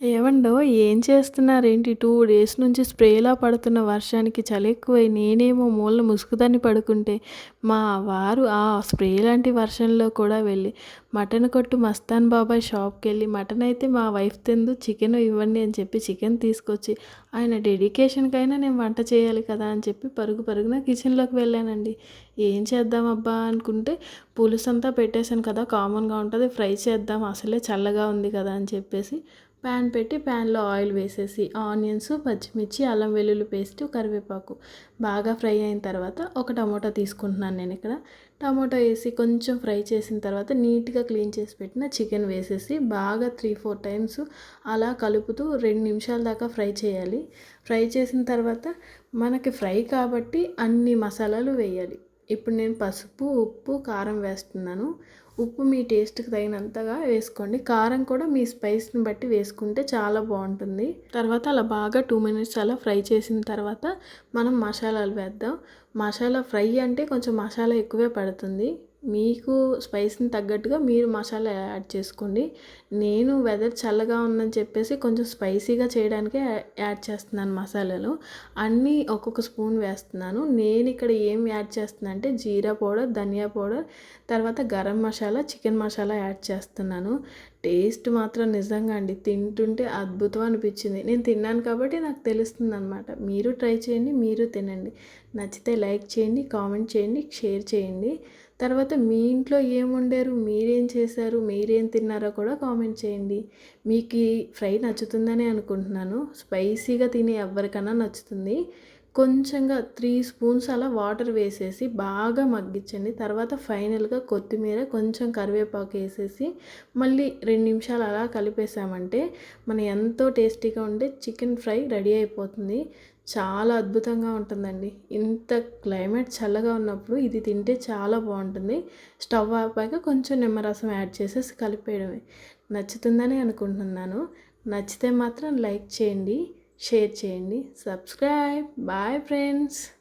ఏవండో ఏం చేస్తున్నారేంటి? Two days నుంచి స్ప్రేలా పడుతున్న వర్షానికి చలి ఎక్కువై నేనేమో మూలన ముసుగుదాన్ని పడుకుంటే మా వారు ఆ స్ప్రే లాంటి వర్షంలో కూడా వెళ్ళి మటన్ కొట్టు మస్తాన్ బాబాయ్ షాప్కి వెళ్ళి మటన్ అయితే మా వైఫ్ తిందు చికెన్ ఇవ్వండి అని చెప్పి చికెన్ తీసుకొచ్చి ఆయన డెడికేషన్కైనా నేను వంట చేయాలి కదా అని చెప్పి పరుగు పరుగున కిచెన్లోకి వెళ్ళానండి. ఏం చేద్దాం అబ్బా అనుకుంటే పులుసు అంతా పెట్టేశాను కదా కామన్గా ఉంటుంది ఫ్రై చేద్దాం అసలే చల్లగా ఉంది కదా అని చెప్పేసి ప్యాన్ పెట్టి ప్యాన్లో ఆయిల్ వేసేసి ఆనియన్స్ పచ్చిమిర్చి అల్లం వెల్లుల్లి పేస్ట్ కరివేపాకు బాగా ఫ్రై అయిన తర్వాత ఒక టమోటా తీసుకుంటున్నాను నేను ఇక్కడ. టమోటా వేసి కొంచెం ఫ్రై చేసిన తర్వాత నీట్గా క్లీన్ చేసి పెట్టిన చికెన్ వేసేసి బాగా త్రీ ఫోర్ టైమ్స్ అలా కలుపుతూ రెండు నిమిషాల దాకా ఫ్రై చేయాలి. ఫ్రై చేసిన తర్వాత మనకి ఫ్రై కాబట్టి అన్ని మసాలాలు వేయాలి. ఇప్పుడు నేను పసుపు ఉప్పు కారం వేస్తున్నాను. ఉప్పు మీ టేస్ట్కి తగినంతగా వేసుకోండి. కారం కూడా మీ స్పైస్ని బట్టి వేసుకుంటే చాలా బాగుంటుంది. తర్వాత అలా బాగా టూ మినిట్స్ అలా ఫ్రై చేసిన తర్వాత మనం మసాలాలు వేద్దాం. మసాలా ఫ్రై అంటే కొంచెం మసాలా ఎక్కువే పడుతుంది. మీకు స్పైస్ని తగ్గట్టుగా మీరు మసాలా యాడ్ చేసుకోండి. నేను వెదర్ చల్లగా ఉందని చెప్పేసి కొంచెం స్పైసీగా చేయడానికే యాడ్ చేస్తున్నాను మసాలాలు. అన్నీ ఒక్కొక్క స్పూన్ వేస్తున్నాను. నేను ఇక్కడ ఏం యాడ్ చేస్తున్నాను అంటే జీరా పౌడర్ ధనియా పౌడర్ తర్వాత గరం మసాలా చికెన్ మసాలా యాడ్ చేస్తున్నాను. టేస్ట్ మాత్రం నిజంగా అండి. తింటుంటే అద్భుతం అనిపించింది. నేను తిన్నాను కాబట్టి నాకు తెలుస్తుంది అనమాట మీరు ట్రై చేయండి మీరు తినండి. నచ్చితే లైక్ చేయండి కామెంట్ చేయండి షేర్ చేయండి. తర్వాత మీ ఇంట్లో ఏం వండారు మీరేం చేశారు? మీరేం తిన్నారో కూడా కామెంట్ చేయండి. మీకు ఈ ఫ్రై నచ్చుతుందని అనుకుంటున్నాను. స్పైసీగా తినే ఎవరికైనా నచ్చుతుంది. కొంచెంగా త్రీ స్పూన్స్ అలా వాటర్ వేసేసి బాగా మగ్గించండి. తర్వాత ఫైనల్గా కొత్తిమీర కొంచెం కరివేపాకు వేసేసి మళ్ళీ రెండు నిమిషాలు అలా కలిపేసామంటే మన ఎంతో టేస్టీగా ఉండే చికెన్ ఫ్రై రెడీ అయిపోతుంది. చాలా అద్భుతంగా ఉంటుందండి. ఇంత క్లైమేట్ చల్లగా ఉన్నప్పుడు ఇది తింటే చాలా బాగుంటుంది. స్టవ్ ఆపాక కొంచెం నిమ్మరసం యాడ్ చేసేసి కలిపేయడమే. నచ్చుతుందని అనుకుంటున్నాను. నచ్చితే మాత్రం లైక్ చేయండి. షేర్ చేయండి. సబ్స్క్రైబ్. Bye friends.